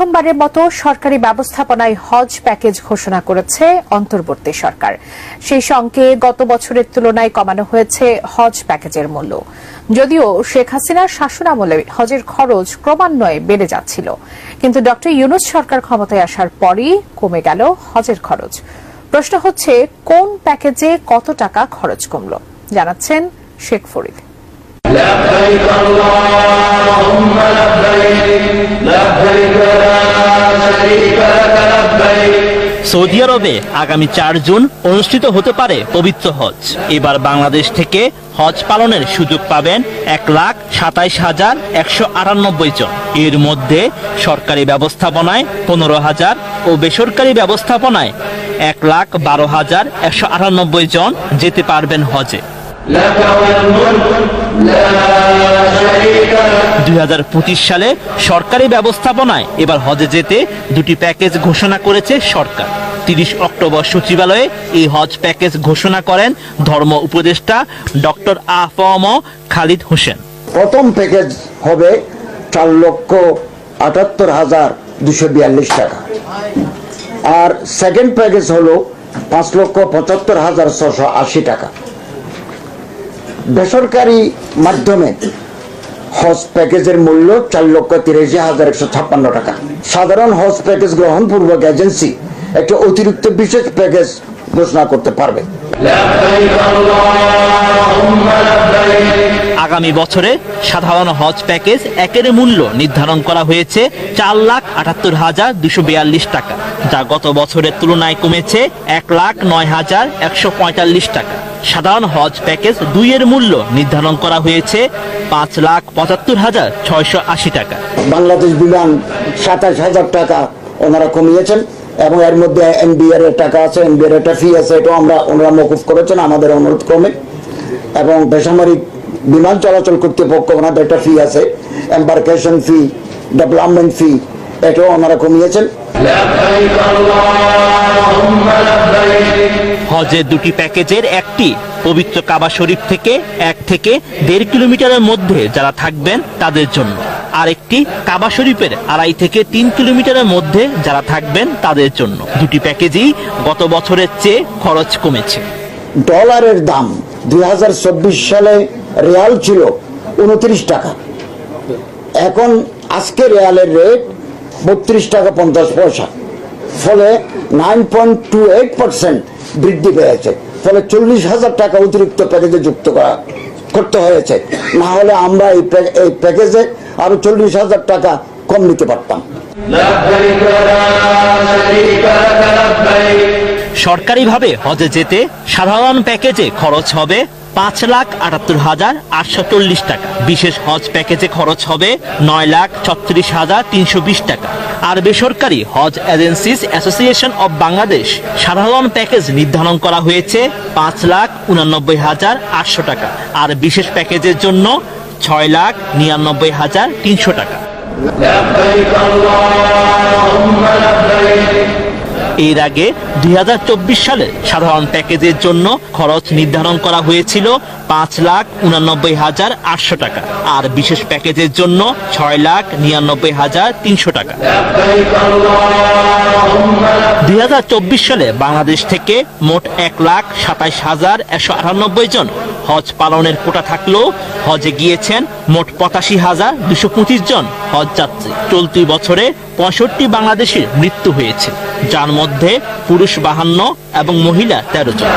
প্রথমবারের মতো সরকারি ব্যবস্থাপনায় হজ প্যাকেজ ঘোষণা করেছে অন্তর্বর্তী সরকার। সেই সঙ্গে গত বছরের তুলনায় কমানো হয়েছে হজ প্যাকেজের মূল্য। যদিও শেখ হাসিনার শাসনামলে হজের খরচ ক্রমান্বয়ে বেড়ে যাচ্ছিল। কিন্তু ড ইউনুস সরকার ক্ষমতায় আসার পরই কমে গেল হজের খরচ। প্রশ্ন হচ্ছে, কোন প্যাকেজে কত টাকা খরচ কমল? জানাচ্ছেন শেখ ফরিদ। لبيك اللهم لبيك لبيك لا شريك لك لبيك সৌদি আরবে আগামী চার জুন অনুষ্ঠিত হতে পারে পবিত্র হজ এবার বাংলাদেশ থেকে হজ পালনের সুযোগ পাবেন এক লাখ সাতাইশ হাজার একশো আটানব্বই জন এর মধ্যে সরকারি ব্যবস্থাপনায় পনেরো হাজার ও বেসরকারি ব্যবস্থাপনায় এক লাখ বারো হাজার একশো আটানব্বই জন যেতে পারবেন হজে দুই হাজার পঁচিশ সালে সরকারি ব্যবস্থাপনায় এবার হজে যেতে দুটি প্যাকেজ ঘোষণা করেছে সরকার। তিরিশ অক্টোবর সচিবালয়ে এই হজ প্যাকেজ ঘোষণা করেন ধর্ম উপদেষ্টা ডক্টর আফম খালিদ হোসেন। প্রথম প্যাকেজ হবে চার লক্ষ আটাত্তর হাজার দুশো বিয়াল্লিশ টাকা। আর সেকেন্ড প্যাকেজ হলো পাঁচ লক্ষ পঁচাত্তর হাজার ছশো আশি টাকা। বেসরকারি মাধ্যমে হজ প্যাকেজের মূল্য চার লক্ষ তিরাশি হাজার একশো ছাপ্পান্ন টাকা। সাধারণ হজ প্যাকেজ গ্রহণ পূর্বক এজেন্সি একটি অতিরিক্ত বিশেষ প্যাকেজ ঘোষণা করতে পারবে। আগামী বছরে সাধারণ হজ প্যাকেজ একের মূল্য নির্ধারণ করা হয়েছে চার লাখ আটাত্তর হাজার দুশো বিয়াল্লিশ টাকা, যা গত বছরের তুলনায় কমেছে এক লাখ নয় হাজার একশো পঁয়তাল্লিশ টাকা। সাধারণ হজ প্যাকেজ দুইয়ের মূল্য নির্ধারণ করা হয়েছে পাঁচ লাখ পঁচাত্তর হাজার ছয়শো আশি টাকা। বাংলাদেশ বিমান সাতাশ হাজার টাকা ওনারা কমিয়েছেন এবং এর মধ্যে এনবিআর এর টাকা আছে, এনবিআর একটা ফি আছে, এটাও আমরা ওনারা মকুফ করেছেন, আমাদের অনুরোধ ক্রমে। এবং বেসামরিক বিমান চলাচল কর্তৃপক্ষ ওনাদের একটা ফি আছে এম্বার্কেশন ফি ডেভেলপমেন্ট ফি এটাও ওনারা কমিয়েছেন। হজের দুটি প্যাকেজের একটি পবিত্র কাবা শরীফ থেকে এক থেকে দেড় কিলোমিটারের মধ্যে যারা থাকবেন তাদের জন্য। আরেকটি কাবা শরীফের আড়াই থেকে তিন কিলোমিটারের মধ্যে যারা থাকবেন তাদের জন্য। দুটি প্যাকেজই গত বছরের চেয়ে খরচ কমেছে। ডলারের দাম দু হাজার চব্বিশ সালে রিয়াল ছিল উনত্রিশ টাকা। এখন আজকে রিয়ালের রেট বত্রিশ টাকা পঞ্চাশ পয়সা। ফলে nine point two eight percent বৃদ্ধি পেয়েছে। ফলে চল্লিশ হাজার টাকা অতিরিক্ত প্যাকেজে যুক্ত করা, করতে হয়েছে। না হলে আমরা এই এই প্যাকেজে আরও চল্লিশ হাজার টাকা কম নিতে পারতাম। সরকারিভাবে হজে যেতে সাধারণ প্যাকেজে খরচ হবে পাঁচ লাখ আটাত্তর হাজার আটশো চল্লিশ টাকা। বিশেষ হজ প্যাকেজে খরচ হবে নয় লাখ ছত্রিশ হাজার তিনশো বিশ টাকা। আর বেসরকারি Hajj agencies association of Bangladesh সাধারণ প্যাকেজ নির্ধারণ করা হয়েছে পাঁচ লাখ উনানব্বই হাজার আটশো টাকা। আর বিশেষ প্যাকেজের জন্য ছয় লাখ নিরানব্বই হাজার তিনশো টাকা। এর আগে দুই হাজার চব্বিশ সালে সাধারণ প্যাকেজের জন্য খরচ নির্ধারণ করা হয়েছিল পাঁচ লাখ উনানব্বই হাজার আটশো টাকা, আর বিশেষ প্যাকেজের জন্য ছয় লাখ নিরানব্বই হাজার তিনশো টাকা। 2024 সালে বাংলাদেশ থেকে মোট এক লাখ সাতাইশ হাজার একশো আটানব্বই জন হজ পালনের কোটা থাকলেও হজে গিয়েছেন মোট পঁচাশি হাজার দুশো পঁচিশ জন হজ যাত্রী। চলতি বছরে পঁয়ষট্টি বাংলাদেশের মৃত্যু হয়েছে, যার মধ্যে পুরুষ বাহান্ন এবং মহিলা তেরো জন।